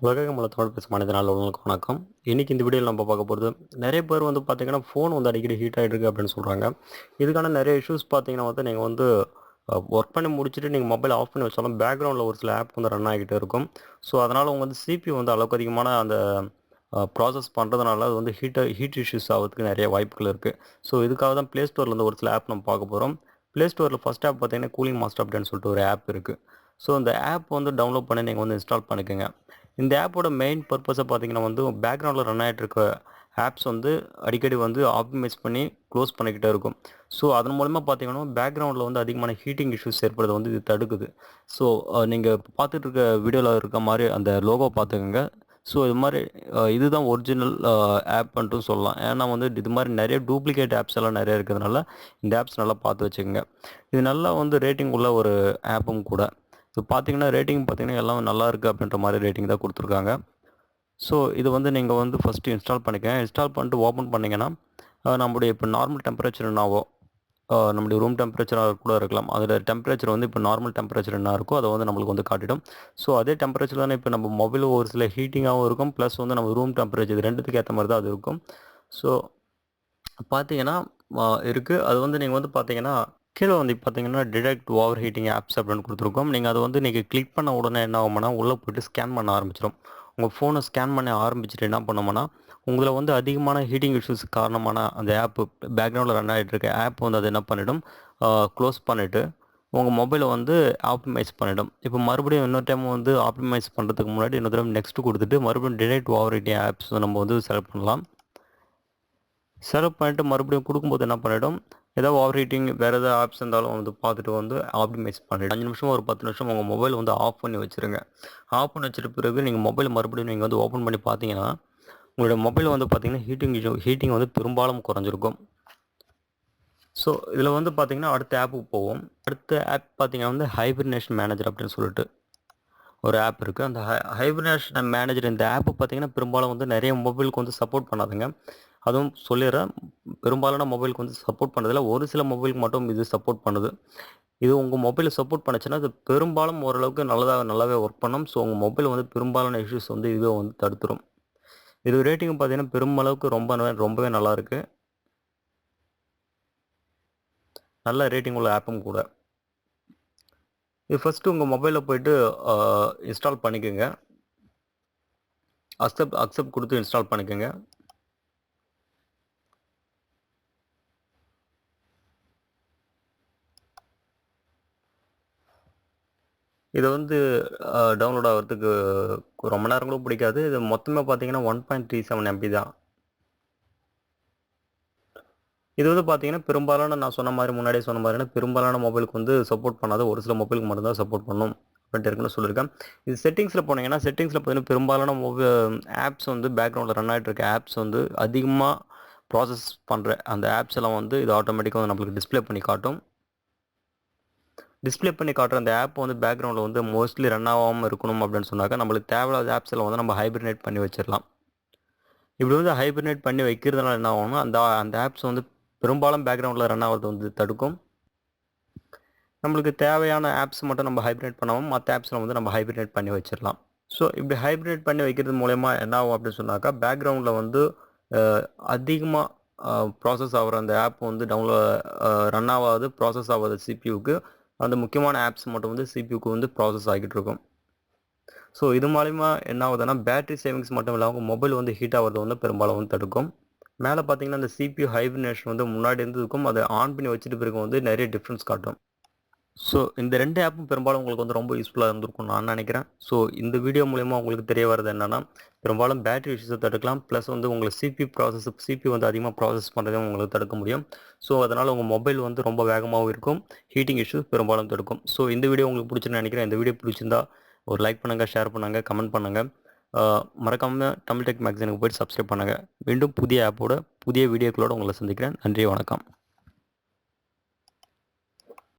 உலகமல தமிழ் பேச மனிதனால் உங்களுக்கு வணக்கம். இன்றைக்கி இந்த வீடியோவில் நம்ம பார்க்க போகிறது நிறைய பேர் வந்து பார்த்திங்கன்னா ஃபோன் வந்து அடிக்கடி ஹீட் ஆகிட்டு இருக்குது அப்படின்னு சொல்கிறாங்க இதுக்கான நிறைய இஷ்யூஸ் பார்த்தீங்கன்னா வந்து நீங்கள் வந்து ஒர்க் பண்ணி முடிச்சுட்டு நீங்கள் மொபைல் ஆஃப் பண்ணி வச்சாலும் பேக்ரவுண்டில் ஒரு சில ஆப் வந்து ரன் ஆகிட்டே இருக்கும். ஸோ அதனால் உங்கள் வந்து சிபி வந்து அளவுக்கு அதிகமான அந்த ப்ராசஸ் பண்ணுறதுனால அது வந்து ஹீட் ஹீட் இஷ்யூஸ் ஆகிறதுக்கு நிறைய வாய்ப்புகள் இருக்குது ஸோ இதுக்காக தான் ப்ளே ஸ்டோரில் வந்து ஒரு சில ஆப் நம்ம பார்க்க போகிறோம் ப்ளே ஸ்டோரில் ஃபஸ்ட் ஆப் பார்த்தீங்கன்னா கூலிங் மாஸ்டர் அப்படின்னு சொல்லிட்டு ஒரு ஆப் இருக்குது ஸோ அந்த ஆப் வந்து டவுன்லோட் பண்ணி நீங்கள் வந்து இன்ஸ்டால் பண்ணிக்கோங்க. இந்த ஆப்போட மெயின் பர்பஸை பார்த்தீங்கன்னா வந்து பேக்ரவுண்டில் ரன் ஆகிட்டு இருக்க ஆப்ஸ் வந்து அடிக்கடி வந்து ஆப்டிமைஸ் பண்ணி க்ளோஸ் பண்ணிக்கிட்டே இருக்கும். ஸோ அதன் மூலமாக பார்த்தீங்கன்னா பேக்ரவுண்டில் வந்து அதிகமான ஹீட்டிங் இஷ்யூஸ் ஏற்படுறது வந்து இது தடுக்குது. ஸோ நீங்கள் பார்த்துட்டு இருக்க வீடியோவில் இருக்க மாதிரி அந்த லோகோ பார்த்துக்கோங்க ஸோ இது மாதிரி இதுதான் ஒரிஜினல் ஆப்ன்ட்டும் சொல்லலாம். ஏன்னா வந்து இது மாதிரி நிறைய டூப்ளிகேட் ஆப்ஸ் எல்லாம் நிறைய இருக்கிறதுனால இந்த ஆப்ஸ் நல்லா பார்த்து வச்சுக்கோங்க. இது நல்லா வந்து ரேட்டிங் உள்ள ஒரு ஆப்பும் கூட. ஸோ பார்த்தீங்கன்னா ரேட்டிங் பார்த்தீங்கன்னா எல்லாம் நல்லா இருக்குது அப்படின்ற மாதிரி ரேட்டிங் தான் கொடுத்துருக்காங்க. ஸோ இது வந்து நீங்கள் வந்து ஃபஸ்ட்டு இன்ஸ்டால் பண்ணிக்கங்க. இன்ஸ்டால் பண்ணிட்டு ஓப்பன் பண்ணிங்கன்னா நம்முடைய இப்போ நார்மல் டெம்பரேச்சர் நம்முடைய ரூம் டெம்பரேச்சராக கூட இருக்கலாம். அதில் டெம்பரேச்சர் வந்து இப்போ நார்மல் டெம்பரேச்சர் என்ன இருக்கோ அதை வந்து நம்மளுக்கு வந்து காட்டிடும். ஸோ அதே டெம்பரேச்சர் தானே இப்போ நம்ம மொபைல் ஒரு சில ஹீட்டிங்காகவும் இருக்கும். ப்ளஸ் வந்து நம்ம ரூம் டெம்பரேச்சர் இது ரெண்டுத்துக்கு ஏற்ற மாதிரி தான் அது இருக்கும். ஸோ பார்த்தீங்கன்னா இருக்குது அது வந்து நீங்கள் வந்து பார்த்தீங்கன்னா கீழே வந்து பார்த்தீங்கன்னா டிடெக்ட் ஓவர் ஹீட்டிங் ஆப்ஸ் அப்படின்னு கொடுத்துருக்கோம். நீங்கள் அதை வந்து நீங்கள் கிளிக் பண்ண உடனே என்ன ஆகும்னா உள்ளே போயிட்டு ஸ்கேன் பண்ண ஆரம்பிச்சிடும் உங்கள் ஃபோனை ஸ்கேன் பண்ண ஆரம்பிச்சுட்டு என்ன பண்ணோம்னா உங்களை வந்து அதிகமான ஹீட்டிங் இஷ்யூஸ் காரணமான அந்த ஆப்பு பேக்ரவுண்டில் ரன் ஆகிட்டு இருக்க ஆப் வந்து அதை என்ன பண்ணிடும்? க்ளோஸ் பண்ணிவிட்டு உங்கள் மொபைலை வந்து ஆப்டிமைஸ் பண்ணிடும். இப்போ மறுபடியும் இன்னொரு டைம் வந்து ஆப்டிமைஸ் பண்ணுறதுக்கு முன்னாடி இன்னொரு டைம் நெக்ஸ்ட் கொடுத்துட்டு மறுபடியும் டிடெக்ட் ஓவர் ஹீட்டிங் ஆப்ஸ் நம்ம வந்து செலக்ட் பண்ணலாம். செலக்ட் பண்ணிவிட்டு மறுபடியும் கொடுக்கும்போது என்ன பண்ணிவிடும் ஏதாவது ஓவர் ஹீட்டிங் வேறு ஏதாவது ஆப்ஸ் இருந்தாலும் வந்து பார்த்துட்டு வந்து ஆப்டிமைஸ் பண்ணிடும் அஞ்சு நிமிஷம் ஒரு பத்து நிமிஷம் உங்கள் மொபைல் வந்து ஆஃப் பண்ணி வச்சுருங்க. ஆஃப் பண்ணி வச்சிட்ட பிறகு நீங்கள் மொபைல் மறுபடியும் நீங்கள் வந்து ஓப்பன் பண்ணி பார்த்தீங்கன்னா உங்களோட மொபைல் வந்து பார்த்தீங்கன்னா ஹீட்டிங் ஹீட்டிங் வந்து பெரும்பாலும் குறைஞ்சிருக்கும். ஸோ இதில் வந்து பார்த்தீங்கன்னா அடுத்த ஆப்புக்கு போவோம். அடுத்த ஆப் பார்த்தீங்கன்னா வந்து ஹைபர்னேஷன் மேனேஜர் அப்படின்னு சொல்லிட்டு ஒரு ஆப் இருக்குது அந்த ஹை ஹைபர்னேஷன் மேனேஜர் இந்த ஆப்பு பார்த்தீங்கன்னா பெரும்பாலும் வந்து நிறைய மொபைலுக்கு வந்து சப்போர்ட் பண்ணாதுங்க. அதுவும் சொல்லிடுறேன். பெரும்பாலான மொபைலுக்கு வந்து சப்போர்ட் பண்ணதில்ல. ஒரு சில மொபைலுக்கு மட்டும் இது சப்போர்ட் பண்ணுது. இது உங்கள் மொபைலை சப்போர்ட் பண்ணுச்சுன்னா அது பெரும்பாலும் ஓரளவுக்கு நல்லதாக நல்லாவே ஒர்க் பண்ணும். ஸோ உங்கள் மொபைல் வந்து பெரும்பாலான இஷ்யூஸ் வந்து இதுவே வந்து தடுத்துரும். இது ரேட்டிங் பார்த்தீங்கன்னா பெருமளவுக்கு ரொம்ப ரொம்பவே நல்லாயிருக்கு நல்ல ரேட்டிங் உள்ள ஆப்பும் கூட. இது ஃபஸ்ட்டு உங்கள் மொபைலில் போயிட்டு இன்ஸ்டால் பண்ணிக்கோங்க. அக்செப்ட் அக்செப்ட் கொடுத்து இன்ஸ்டால் பண்ணிக்கோங்க. இது வந்து டவுன்லோட் ஆகிறதுக்கு ரொம்ப நேரம் கூட பிடிக்காது. இது மொத்தமாக பார்த்தீங்கன்னா one point three seven MB தான். இது வந்து பார்த்தீங்கன்னா பெரும்பாலான நான் சொன்ன மாதிரி முன்னாடியே சொன்ன மாதிரினா பெரும்பாலான மொபைலுக்கு வந்து சப்போர்ட் பண்ணாத ஒரு சில மொபைலுக்கு மட்டும்தான் சப்போர்ட் பண்ணும் அப்படின்ட்டு இருக்குன்னு சொல்லியிருக்கேன். இது செட்டிங்ஸில் போனீங்கன்னா செட்டிங்ஸில் பார்த்தீங்கன்னா பெரும்பாலான மொபைல் ஆப்ஸ் வந்து பேக்ரவுண்டில் ரன் ஆகிட்டு இருக்க ஆப்ஸ் வந்து அதிகமாக ப்ராசஸ் பண்ணுற அந்த ஆப்ஸ் எல்லாம் வந்து இது ஆட்டோமேட்டிக்காக வந்து நம்மளுக்கு டிஸ்ப்ளே பண்ணி காட்டும். டிஸ்ப்ளே பண்ணி காட்டுற அந்த ஆப் வந்து பேக்ரவுண்டில் வந்து மோஸ்ட்லி ரன் ஆகாமல் இருக்கணும் அப்படின்னு சொன்னாக்கா நம்மளுக்கு தேவையில்லாத ஆப்ஸ் எல்லாம் வந்து நம்ம ஹைபர்னேட் பண்ணி வச்சிடலாம். இப்படி வந்து ஹைபர்னேட் பண்ணி வைக்கிறதுனால என்ன ஆகும்னா அந்த அந்த ஆப்ஸ் வந்து பெரும்பாலும் பேக்ரவுண்டில் ரன் ஆகிறது வந்து தடுக்கும். நம்மளுக்கு தேவையான ஆப்ஸ் மட்டும் நம்ம ஹைப்ரினேட் பண்ணாமல் மற்ற ஆப்ஸில் வந்து நம்ம ஹைப்ரினேட் பண்ணி வச்சிடலாம். ஸோ இப்படி ஹைப்ரினேட் பண்ணி வைக்கிறது மூலயமா என்ன ஆகும் அப்படின்னு சொன்னாக்கா பேக்ரவுண்டில் வந்து அதிகமாக ப்ராசஸ் ஆகிற அந்த ஆப் வந்து டவுன்லோட் ரன் ஆகாது ப்ராசஸ் ஆகாத சிபியூக்கு அந்த முக்கியமான ஆப்ஸ் மட்டும் வந்து சிபியூக்கு வந்து ப்ராசஸ் ஆகிட்டு இருக்கும் ஸோ இது மூலிமா என்ன ஆகுதுன்னா பேட்டரி சேவிங்ஸ் மட்டும் இல்லாமல் மொபைல் வந்து ஹீட் ஆகிறது வந்து பெரும்பாலும் வந்து தடுக்கும். மேலே பார்த்தீங்கன்னா அந்த சிபியூ ஹைபினேஷன் வந்து முன்னாடி இருந்ததுக்கும் அதை ஆன் பண்ணி வச்சுட்டு பிறகு வந்து நிறைய டிஃப்ரென்ஸ் காட்டும். ஸோ இந்த ரெண்டு ஆப்பும் பெரும்பாலும் உங்களுக்கு வந்து ரொம்ப யூஸ்ஃபுல்லாக இருந்திருக்கும் நான் நினைக்கிறேன். ஸோ இந்த வீடியோ மூலயமா உங்களுக்கு தெரிய வர்றது என்னன்னா பெரும்பாலும் பேட்டரி இஷ்யூஸை தடுக்கலாம். ப்ளஸ் வந்து உங்களுக்கு சிபி ப்ராசஸ் சிபி வந்து அதிகமாக ப்ராசஸ் பண்ணுறதையும் உங்களுக்கு தடுக்க முடியும். ஸோ அதனால் உங்கள் மொபைல் வந்து ரொம்ப வேகமாகவும் இருக்கும். ஹீட்டிங் இஷ்யூஸ் பெரும்பாலும் தடுக்கும். ஸோ இந்த வீடியோ உங்களுக்கு பிடிச்சுன்னு நினைக்கிறேன். இந்த வீடியோ பிடிச்சிருந்தா ஒரு லைக் பண்ணுங்கள் ஷேர் பண்ணுங்கள் கமெண்ட் பண்ணுங்கள் மறக்காமல் தமிழ் டெக் மேக்சினுக்கு போய்ட்டு சப்ஸ்கிரைப் பண்ணுங்கள் மீண்டும் புதிய ஆப்போட புதிய வீடியோக்களோட உங்களை சந்திக்கிறேன். நன்றி வணக்கம்.